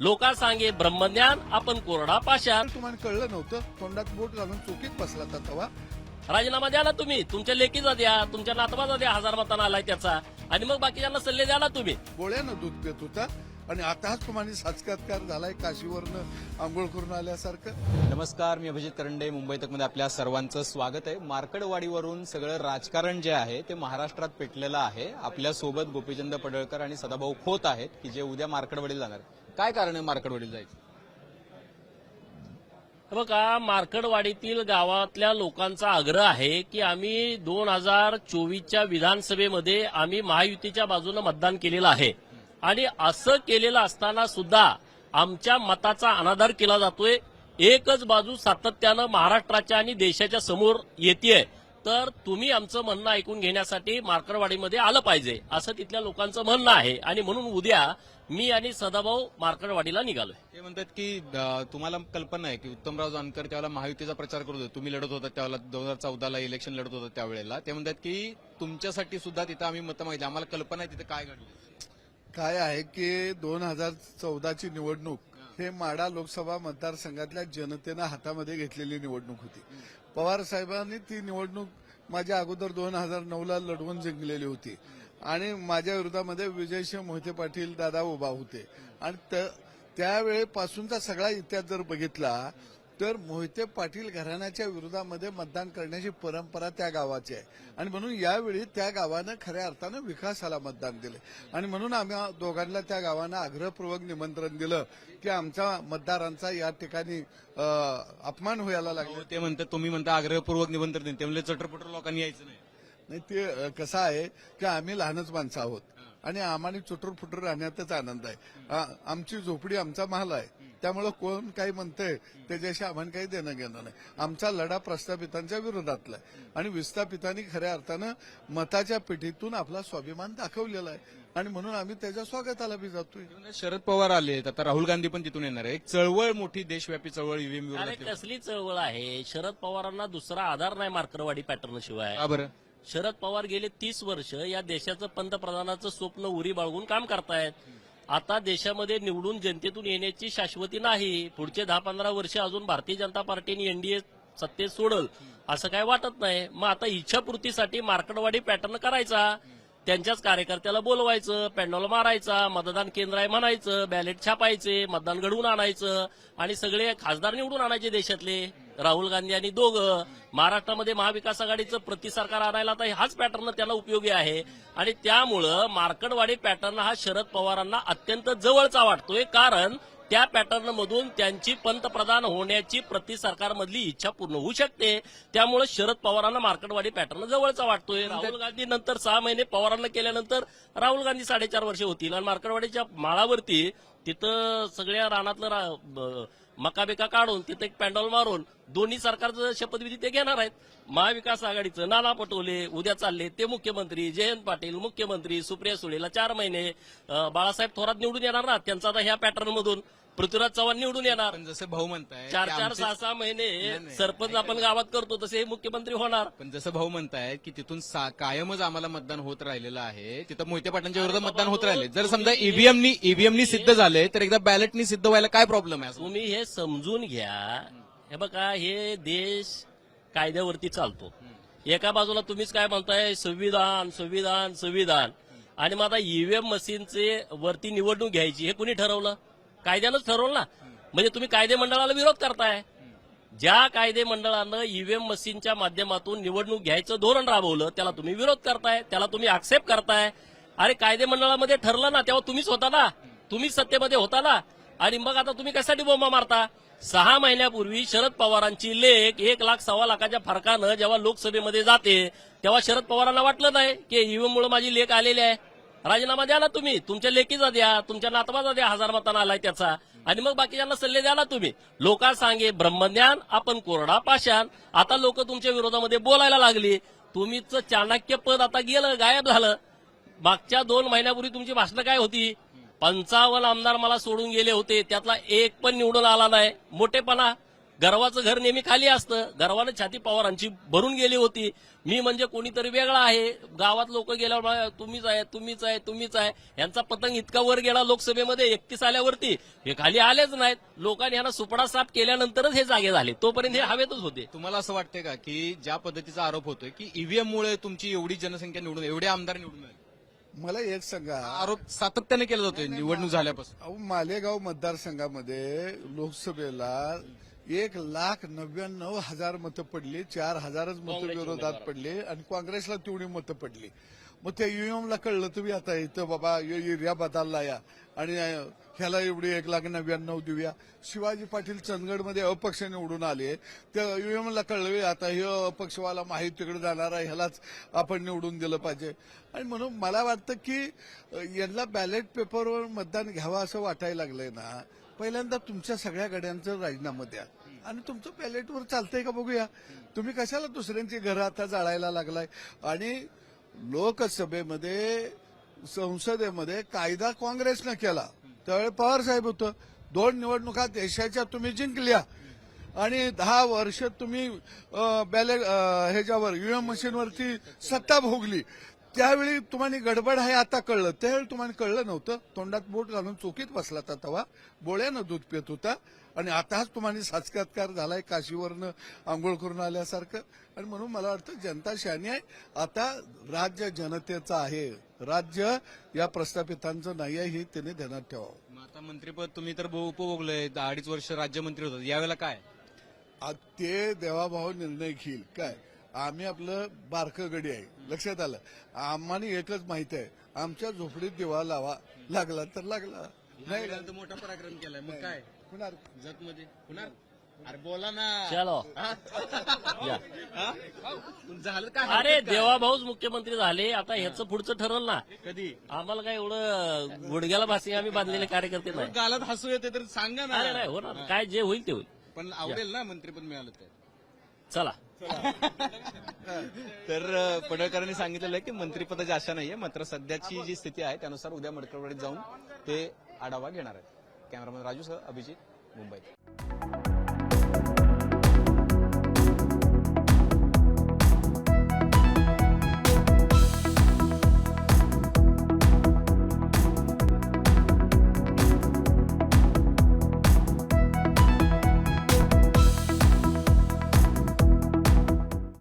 लोका सांगे ब्रह्मज्ञान आपण कोरडा पाषाण. तुम्हाला कळलं नव्हतं. तोंडात बोट घालून चुकीत बसला तर तवा. राजीनामा द्या ना तुम्ही. तुमच्या लेकीचा द्या तुमच्या नातवाचा द्या हजार मतांना आलाय त्याचा. आणि मग बाकीच्यांना सल्ले द्या ना तुम्ही. गोळ्यानं दूध देत होता. आणि आताच तुम्हाला साक्षात्कार झालाय काशीवरनं आंघोळ करून आल्यासारखं. नमस्कार मी अभिजित करंडे मुंबई तकमध्ये आपल्या सर्वांचं स्वागत आहे. मार्कडवाडीवरून सगळं राजकारण जे आहे ते महाराष्ट्रात पेटलेलं आहे. आपल्यासोबत गोपीचंद पडळकर आणि सदाभाऊ खोत आहेत की जे उद्या मार्कडवाडीला जाणार काय कारण आहे मार्कडवाडीला जायचं? हे बघा मार्कडवाडीतील गावातल्या लोकांचा आग्रह आहे की आम्ही दोन हजार चोवीसच्या विधानसभेमध्ये आम्ही महायुतीच्या बाजूने मतदान केलेलं आहे. आणि असं केलेलं असताना सुद्धा आमच्या मताचा अनादर केला जातोय. एकच बाजू सातत्यानं महाराष्ट्राच्या आणि देशाच्या समोर येते तर तुम्ही आमचं म्हणणं ऐकून घेण्यासाठी मार्करवाडीमध्ये आलं पाहिजे असं तिथल्या लोकांचं म्हणणं आहे. आणि म्हणून उद्या मी आणि सदाभाऊ मार्करवाडीला निघालोय. ते म्हणतात की तुम्हाला कल्पना आहे की उत्तमराव जानकर त्यावेळेला महायुतीचा प्रचार करत होते. तुम्ही लढत होता त्यावेळेला दोन हजार चौदाला इलेक्शन लढत होता त्यावेळेला. ते म्हणतात की तुमच्यासाठी सुद्धा तिथं आम्ही मतं माहिती आम्हाला कल्पना आहे तिथे काय घडलं. काय आहे की दोन हजार चौदाची निवडणूक हे माडा लोकसभा मतदारसंघातल्या जनतेनं हातामध्ये घेतलेली निवडणूक होती. पवार साहेबांनी ती निवडणूक माझ्या अगोदर दोन हजार नऊला लढवून जिंकलेली होती. आणि माझ्या विरोधामध्ये विजयसिंह मोहिते पाटील दादा उभा होते. आणि त- त्यावेळेपासूनचा सगळा इतिहास जर बघितला तर मोहिते पाटील घराण्याच्या विरोधामध्ये मतदान करण्याची परंपरा त्या गावाची आहे. आणि म्हणून यावेळी त्या गावानं खऱ्या अर्थानं विकासाला मतदान दिले. आणि म्हणून आम्ही दोघांना त्या गावानं आग्रहपूर्वक निमंत्रण दिलं की आमच्या मतदारांचा या ठिकाणी अपमान व्हायला लागला. ते म्हणतात तुम्ही म्हणता आग्रहपूर्वक निमंत्रण देईन. ते म्हणले चटरपटर लोकांनी यायचं नाही. नाही ते कसं आहे की आम्ही लहानच माणसं आहोत. आणि आम्हाला चुटूर फुटूर राहण्यातच आनंद आहे. आमची झोपडी आमचा महाल आहे. त्यामुळं कोण काही म्हणतंय त्याच्याशी आम्हाला काही देणं घेणं नाही. आमचा लढा प्रस्थापितांच्या विरोधातला आहे. आणि विस्थापितांनी खऱ्या अर्थानं मताच्या पिढीतून आपला स्वाभिमान दाखवलेला आहे. आणि म्हणून आम्ही त्याच्या स्वागताला बी जातोय. शरद पवार आले आता राहुल गांधी पण तिथून येणार आहे. एक चळवळ मोठी देशव्यापी चळवळ ईव्हीएम कसली चळवळ आहे? शरद पवारांना दुसरा आधार नाही मार्करवाडी पॅटर्न शिवाय बरं? शरद पवार गेले तीस वर्ष या देशाचं पंतप्रधानाचं स्वप्न उरी बाळगून काम करतायत. आता देशामध्ये निवडून जनतेतून येण्याची शाश्वती नाही. पुढचे दहा पंधरा वर्ष अजून भारतीय जनता पार्टीने एनडीए सत्तेत सोडल असं काय वाटत नाही. मग आता इच्छापूर्तीसाठी मार्कडवाडी पॅटर्न करायचा. त्यांच्याच कार्यकर्त्याला बोलवायचं पॅन्डॉल मारायचा मतदान केंद्र आहे म्हणायचं बॅलेट छापायचे मतदान घडवून आणायचं आणि सगळे खासदार निवडून आणायचे देशातले. राहुल गांधी आणि दोघं महाराष्ट्रामध्ये महाविकास आघाडीचं प्रति सरकार आणायला आता हाच पॅटर्न त्यांना उपयोगी आहे. आणि त्यामुळं मार्कडवाडी पॅटर्न हा शरद पवारांना अत्यंत जवळचा वाटतोय. कारण त्या पॅटर्न मधून त्यांची पंतप्रधान होण्याची प्रति सरकारमधली इच्छा पूर्ण होऊ शकते. त्यामुळे शरद पवारांना मार्कडवाडी पॅटर्न जवळचा वाटतोय. राहुल गांधी नंतर सहा महिने पवारांना केल्यानंतर राहुल गांधी साडेचार वर्ष होतील. आणि मार्कडवाडीच्या माळावरती तिथं सगळ्या रानातलं मकाबिका मका बिका काढून तिथं एक पॅन्डॉल मारून दोन्ही सरकारचं शपथविधी ते घेणार आहेत. महाविकास आघाडीचं नाना पटोले उद्या चालले ते मुख्यमंत्री जयंत पाटील मुख्यमंत्री सुप्रिया सुळेला चार महिने बाळासाहेब थोरात निवडून येणार ना त्यांचा आता ह्या पॅटर्न मधून पृथ्वीराज चव्हाण निवडून येणार. पण जसं भाऊ म्हणताय चार की चार आमचे- सहा सहा महिने नाही. सरपंच आपण गावात करतो तसे हे मुख्यमंत्री होणार. पण जसं भाऊ म्हणताय की तिथून सा- कायमच आम्हाला मतदान होत राहिलेलं आहे. तिथं मोहिते पाटलांच्या विरोधात मतदान होत राहिले. जर समजा ईव्हीएमनी ईव्हीएमनी सिद्ध झाले तर एकदा बॅलेटनी सिद्ध व्हायला काय प्रॉब्लेम आहे? असं? तुम्ही हे समजून घ्या. हे बघा हे देश कायद्यावरती चालतो. एका बाजूला तुम्हीच काय म्हणताय संविधान संविधान संविधान. आणि मग आता ईव्हीएम मशीनचे वरती निवडणूक घ्यायची हे कुणी ठरवलं? कायद्यानंच ठरवलं ना. म्हणजे तुम्ही कायदे मंडळाला विरोध करताय. ज्या कायदे मंडळानं ईव्हीएम मशीनच्या माध्यमातून निवडणूक घ्यायचं धोरण राबवलं त्याला तुम्ही विरोध करताय त्याला तुम्ही आक्षेप करताय. अरे कायदे मंडळामध्ये ठरलं ना तेव्हा तुम्हीच होता ना. तुम्हीच सत्तेमध्ये होता ना. आणि मग आता तुम्ही कशासाठी बोंबा मारता? सहा महिन्यापूर्वी शरद पवारांची लेख एक लाख सव्वा लाखाच्या फरकानं जेव्हा लोकसभेमध्ये जाते तेव्हा शरद पवारांना वाटलं नाही की ईव्हीएम मुळे माझी लेख आलेली आहे. राजीनामा द्या ना तुम्ही. तुमच्या लेखीचा द्या तुमच्या नातवाचा द्या हजार मतांना आलाय त्याचा. आणि मग बाकीच्यांना सल्ले द्या ना तुम्ही. लोका सांगे ब्रह्मज्ञान आपण कोरडा पाषाण. आता लोक तुमच्या विरोधामध्ये बोलायला लागली. तुम्हीच चाणक्य पद आता गेलं गायब झालं. मागच्या दोन महिन्यापूर्वी तुमची भाषणं काय होती? पंचावन्न आमदार मला सोडून गेले होते. त्यातला एक पण निवडून आला नाही. मोठेपणा. गर्वाचं घर नेहमी खाली असतं. गर्वानं छाती पवारांची भरून गेली होती. मी म्हणजे कोणीतरी वेगळा आहे. गावात लोक गेल्यावर तुम्हीच आहे तुम्हीच आहे तुम्हीच आहे. यांचा पतंग इतका वर गेला लोकसभेमध्ये एकतीस आल्यावरती. हे खाली आलेच नाहीत. लोकांनी यांना सुपडा साफ केल्यानंतरच हे जागे झाले. तोपर्यंत हे हवेतच होते. तुम्हाला असं वाटतंय का की ज्या पद्धतीचा आरोप होतोय की ईव्हीएम मुळे तुमची एवढी जनसंख्या निवडून एवढे आमदार निवडून आले? मला एक सांगा. आरोप सातत्याने केला जातोय निवडणूक झाल्यापासून. अहो मालेगाव मतदारसंघामध्ये लोकसभेला एक लाख नव्याण्णव हजार मतं पडली चार हजारच मतं विरोधात पडली आणि काँग्रेसला तेवढी मतं पडली. मग त्या युएमला कळलं तुम्ही आता इथं बाबा यो एरिया बदलला या आणि ह्याला एवढी एक लाख नव्याण्णव देऊया. शिवाजी पाटील चंदगडमध्ये अपक्ष निवडून आले. त्या युएमला कळलं आता हे अपक्षवाला माहीत तिकडे जाणार आहे ह्यालाच आपण निवडून दिलं पाहिजे. आणि म्हणून मला वाटतं की यांना बॅलेट पेपरवर मतदान घ्यावं असं वाटायला लागलंय ना. पहिल्यांदा तुमच्या सगळ्या गड्यांचं राजीनामा द्या. आणि तुमचं पॅलेटवर चालतंय का बघूया. तुम्ही कशाला दुसऱ्यांची घरं आता जाळायला लागलाय? आणि लोकसभेमध्ये संसदेमध्ये कायदा काँग्रेसनं केला. त्यावेळी पवार साहेब होतं. दोन निवडणुका देशाच्या तुम्ही जिंकल्या. आणि दहा वर्ष तुम्ही बॅलेट ह्याच्यावर ईव्हीएम मशीनवरती सत्ता भोगली. त्यावेळी तुम्हाला गडबड आहे आता कळलं. त्यावेळी तुम्हाला कळलं नव्हतं. तोंडात बोट घालून चोकीत बसला होता तेव्हा. बोळ्यानं दूध पित होता. आणि आताच तुम्हाला साक्षात्कार झालाय काशीवरनं आंघोळ करून आल्यासारखं. आणि म्हणून मला वाटतं जनता शहाणी आहे. आता राज्य जनतेचं आहे. राज्य या प्रस्थापितांचं नाही आहे हे त्याने ध्यानात ठेवावं. आता मंत्रीपद तुम्ही तर उपभोगलंय. अडीच वर्ष राज्यमंत्री होतात. यावेळेला काय? ते देवाभाव निर्णय घेईल. काय? आम्ही आपलं बारकं गडी आहे. लक्षात आलं? आम्हाला एकच माहिती आहे. आमच्या झोपडीत दिवा लावा लागला तर लागला. नाही तर मोठा पराक्रम केलाय. मग काय? होणार जत मध्ये होणार अरे बोला ना. चलो. या. हा? झालं काय अरे देवाभाऊच मुख्यमंत्री झाले. आता ह्याचं पुढचं ठरल ना. कधी? आम्हाला काय एवढं गुडघ्याला भासी आम्ही बांधलेले कार्यकर्ते नाही. गालात हसू येते तर सांगा अरे ना नाही होणार. काय जे होईल ते होईल. पण आवडेल ना मंत्रीपद मिळालं तर. चला. तर पडळकरांनी सांगितलेलं आहे की मंत्रिपदाची आशा नाहीये मात्र सध्याची जी स्थिती आहे त्यानुसार उद्या मडकरवाडीत जाऊन ते आढावा घेणार आहेत. कॅमेरामॅन राजूसह अभिजित मुंबई.